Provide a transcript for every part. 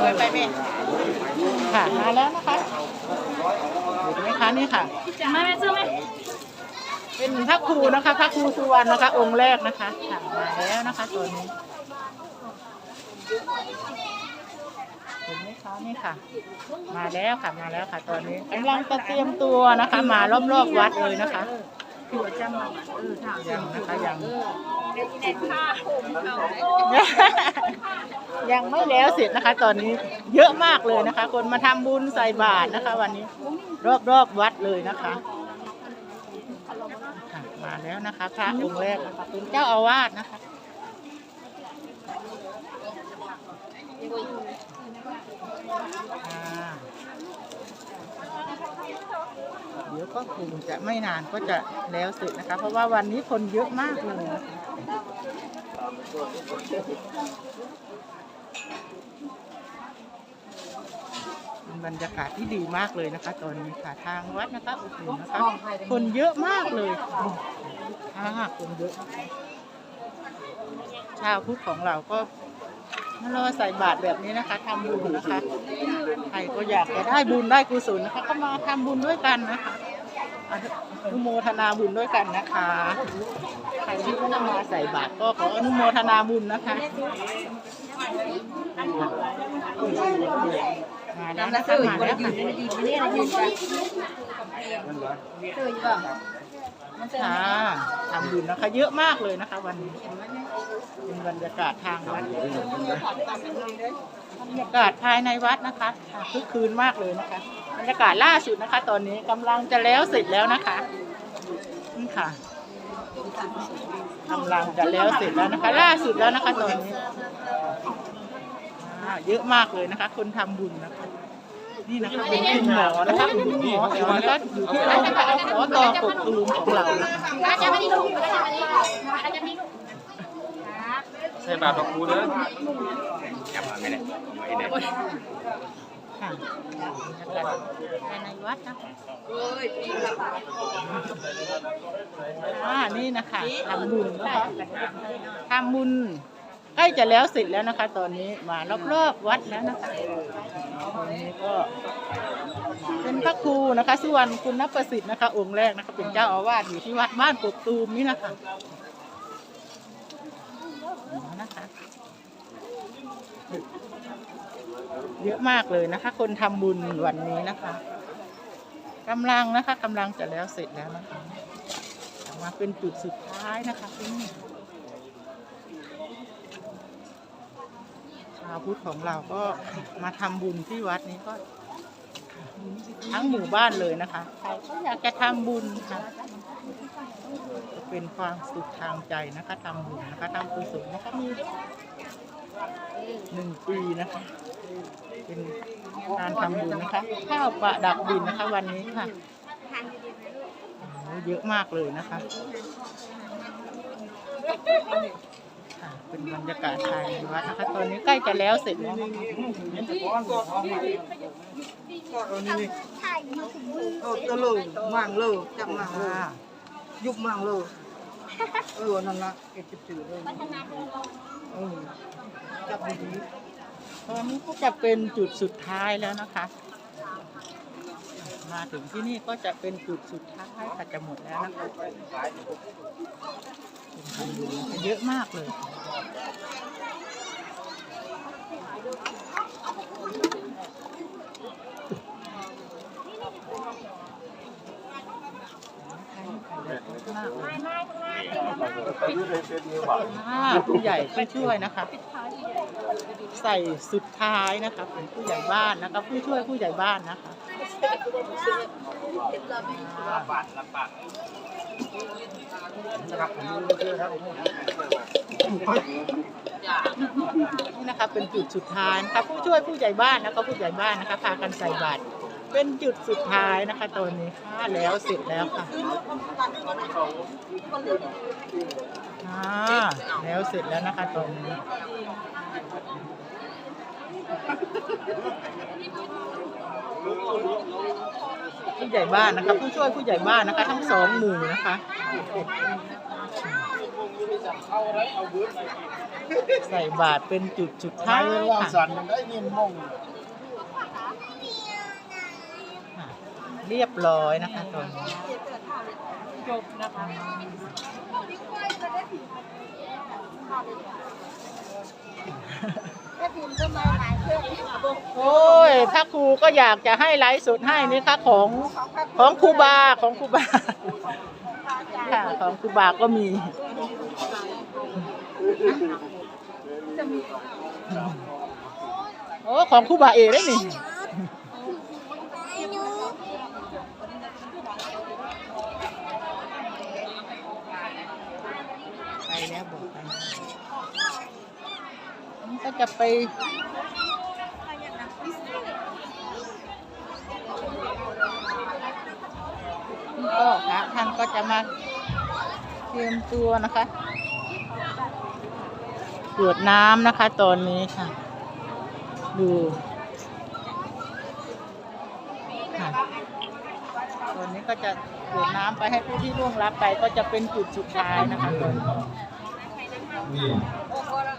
โดยไปแม่ค่ะมาแล้วนะคะเห็นไหมคะนี่ค่ะมาแม่ซื้อไหมเป็นพระครูนะคะพระครูสุวรรณนะคะ องค์แรกนะคะค่ะมาแล้วนะคะตัวนี้เห็นไหมคะนี่ค่ะ มาแล้วค่ะมาแล้วค่ะตอนนี้กำลังจะเตรียมตัวนะคะ มารอบๆวัดเลยนะคะหัวจะมาเออถามยังนะคะยัง ยังไม่แล้วเสร็จนะคะ ตอนนี้เยอะมากเลยนะคะ คนมาทำบุญใส่บาตรนะคะ วันนี้รอบๆวัดเลยนะคะมาแล้วนะคะพระองค์แรกคะเป็นเจ้าอาวาสนะคะเดี๋ยวก็คงจะไม่นานก็จะแล้วเสร็จนะคะ เพราะว่าวันนี้คนเยอะมากเลยนะคะ บรรยากาศที่ดีมากเลยนะคะ ตอนนี้ค่ะทางวัดนะคะโอ้โหนะคะ คนเยอะมากเลยค่ะคนเยอะชาวพุทธของเราก็มารอใส่บาตรแบบนี้นะคะทำบุญนะคะใครก็อยากจะได้บุญได้กุศลนะคะ ก็มาทำบุญด้วยกันนะคะอ นุโมทนาบุญด้วยกันนะคะ ใครที่ไม่ได้มาใส่บาตรก็ขออนุโมทนาบุญนะคะมาแล้วนะคะมาแล้วค่ะดีไม่ได้ยืนกันซื้ออยู่ป่ะมันเจอค่ะทำบุญนะคะ เยอะมากเลยนะคะ วันนี้เป็นบรรยากาศทางวัด บรรยากาศภายในวัดนะคะค่ะคึกคืนมากเลยนะคะ บรรยากาศล่าสุดนะคะ ตอนนี้กำลังจะแล้วเสร็จแล้วนะคะนี่ค่ะกำลังจะแล้วเสร็จแล้วนะคะ ล่าสุดแล้วนะคะตอนนี้อ่าเยอะมากเลยนะคะ คนทำบุญนะคะนี่นะคะเป็นคุณหมอนะคะคุณหมอแอลนะคะอยู่ที่โรงพยาบาลขอตอกกตูมของเรานะคะอาจจะไม่ได้ลูกอาจจะไม่ได้อาจจะไม่ลูกครับใช่บาทดอกคูเด้อจำมาไม่ได้ ไม่ได้ค่ะภายในวัดนะอ่านี่นะคะทำบุญนะคะทำบุญใกล้จะแล้วเสร็จแล้วนะคะ ตอนนี้มารอบๆวัดแล้วนะคะตอนนี้ก็เป็นพระครูนะคะสุวรรณคุณประสิทธิ์นะคะ องค์แรกนะคะ เป็นเจ้าอาวาสอยู่ที่วัดบ้านกกตูมนี่นะคะนะคะ เยอะมากเลยนะคะ คนทำบุญวันนี้นะคะกำลังนะคะกำลังจะแล้วเสร็จแล้วนะคะมาเป็นจุดสุดท้ายนะคะที่นี่ชาวพุทธของเราก็มาทำบุญที่วัดนี้ก็ทั้งหมู่บ้านเลยนะคะใครก็อยากจะทำบุญค่ะจะเป็นความสุขทางใจนะคะทำบุญนะคะทำกุศลนะคะมีหนึ่งปีนะคะ เป็นการทำบุญนะคะ ข้าวประดับดินนะคะ วันนี้ค่ะโอ้เยอะมากเลยนะคะค่ะเป็นบรรยากาศภายในวัดนะคะตอนนี้ใกล้จะแล้วเสร็จแล้วนะคะเออตะเลยมั่งเลยจับมั่งเลยค่ะยุบมั่งเลยเออนั่นละเก็บจืดเลยเออจับดี ตอนนี้ก็จะเป็นจุดสุดท้ายแล้วนะคะ มาถึงที่นี่ก็จะเป็นจุดสุดท้ายค่ะจะหมดแล้วนะคะเป็นทำบุญนะคะเยอะมากเลยอ่าผู้ใหญ่ผู้ช่วยนะคะ ใส่สุดท้ายนะคะเป็นผู้ใหญ่บ้านนะคะผู้ช่วยผู้ใหญ่บ้านนะคะนี่นะคะเป็นจุดสุดท้ายนะคะผู้ช่วยผู้ใหญ่บ้านนะคะผู้ใหญ่บ้านนะคะพากันใส่บาตรเป็นจุดสุดท้ายนะคะตอนนี้ค่ะแล้วเสร็จแล้วค่ะอ่าแล้วเสร็จแล้วนะคะตอนนี้ ผู้ใหญ่บ้านนะคะผู้ช่วยผู้ใหญ่บ้านนะคะ ทั้งสองหมู่นะคะใส่บาตรเป็นจุดสุดท้ายค่ะสันมันได้เงินมงค่ะเรียบร้อยนะคะตอนนี้จบนะคะ โอ้ยถ้าครูก็อยากจะให้ไลฟ์สดให้นี่ค่ะของของครูบาของครูบาค่ะของครูบาก็มีโอ้ของครูบาเอได้นี่ไปแล้วบอกไปมัน ก็จะไปก็พระท่านก็จะมาเตรียมตัวนะคะกรวดน้ำนะคะ ตอนนี้ค่ะ ดูค่ะตอนนี้ก็จะกรวดน้ำไปให้ผู้ที่ร่วงรับไปก็จะเป็นจุดสุดท้ายนะคะตอนนี้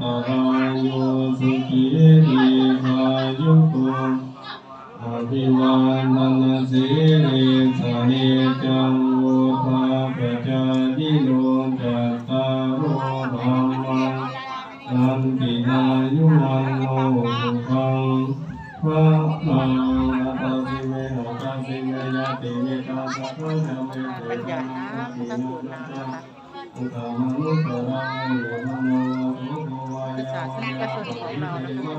ตรายโยสุขีทีคายุโกอภิวาทนาสีริสาเหจังโวทาปจายิโนจัตตารโอธรรมังสันตินายุวันโนสุขังพระลังนาตาสิเมหะตาสิเมยะติเมตาสัพพะเมเตเป็นหยาดน้ำนะคะกรวดน้ำนะคะอุตมะนุตระโยมโนภุโวาคือยัศาสนิกชนของเรานะคะรับพรนะคะพระท่านก็ให้พรยะนะคะตโยมโยโยโหระกินาทินาสังฆังวิสุปฏิปิตานิคันอา พุทธศาสประชาชนของเรานะคะ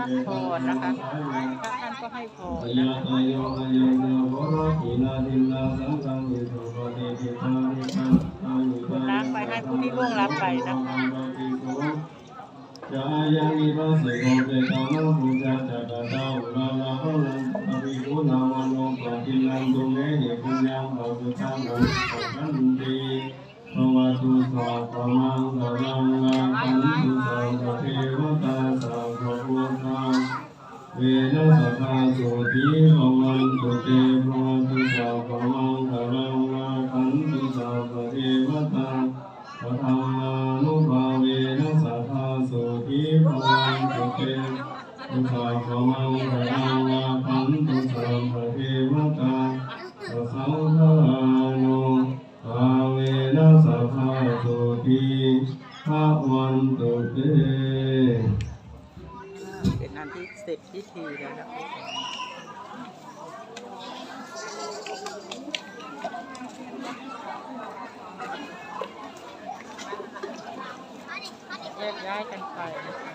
รับพรนะคะท่านก็ให้พรล้างไปให้ผู้ที่ล่วงลับไปนะคะ เวนัสสะโสติภวันตุเตภวายกันไป